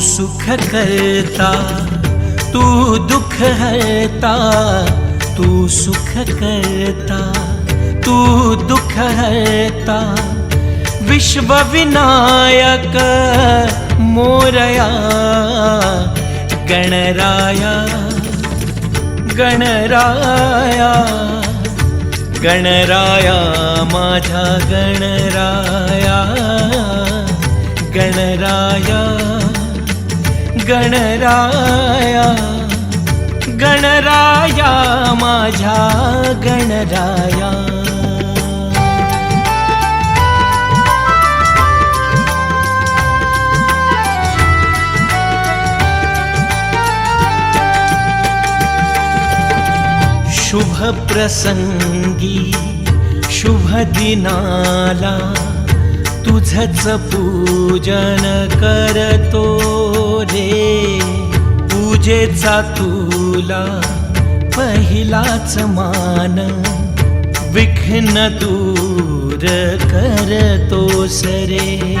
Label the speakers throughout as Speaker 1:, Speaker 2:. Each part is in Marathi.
Speaker 1: सुख करता तू दुःख हरता तू सुख करता तू दुःख हरता। विश्वविनायक मोरया गणराया गणराया गणराया माझा गणराया गणराया। गणराया गणराया माझ्या गणराया. शुभ प्रसंगी शुभ दिनाला तुझच पूजन करतो. रे पूजेचा तुला पहिलाच मान. विघ्न दूर करतो सरे.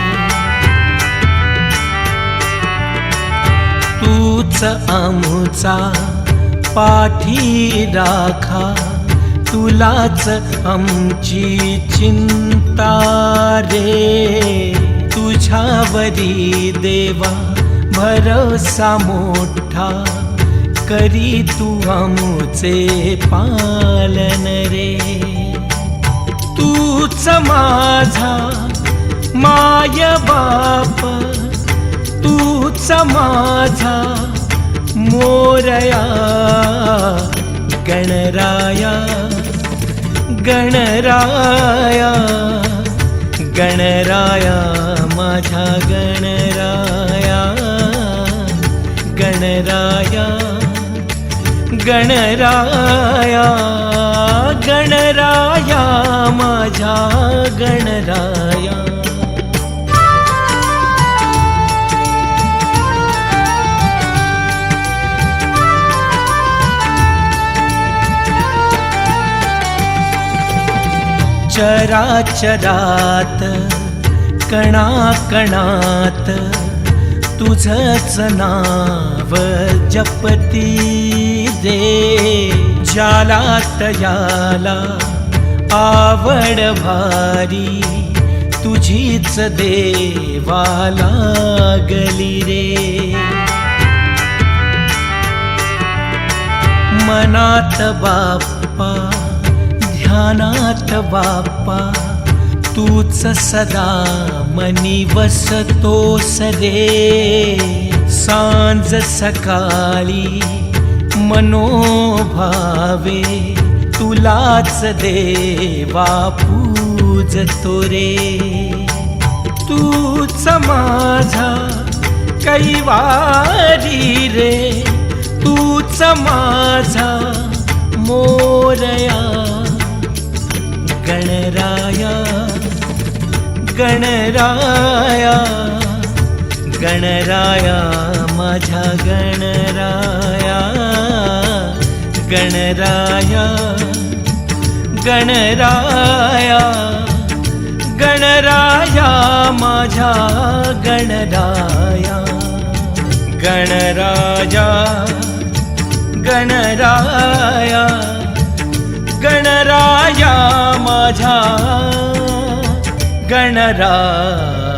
Speaker 1: तूच आमचा पाठी राखा तुलाच आमची चिंता रे. तुझ्यावरी देवा भरोसा मोठा करी तू आमचे पालन रे. तूच माझा माय बाप तूच माझा मोरया गणराया गणराया गणराया माझा गणराया गणराया माझा गणराया. चराचरात कणाकणात तुझंच नाव जपती. दे ज्याला तयाला आवड भारी तुझीच देवाला गली रे. मनात बाप्पा ध्यानात बाप्पा तूच सदा मनी वसतो सरे सांज सकाळी मनोभावे तुलाच देवा पूजतो रे. तूच माझा कैवारी रे. तूच माझा मोरया. गणराया गणराया. गणराया माझा गणराया. गणराया गणराया गणराया माझा गणराया। गणराया गणराया गणराया माझा गणराया।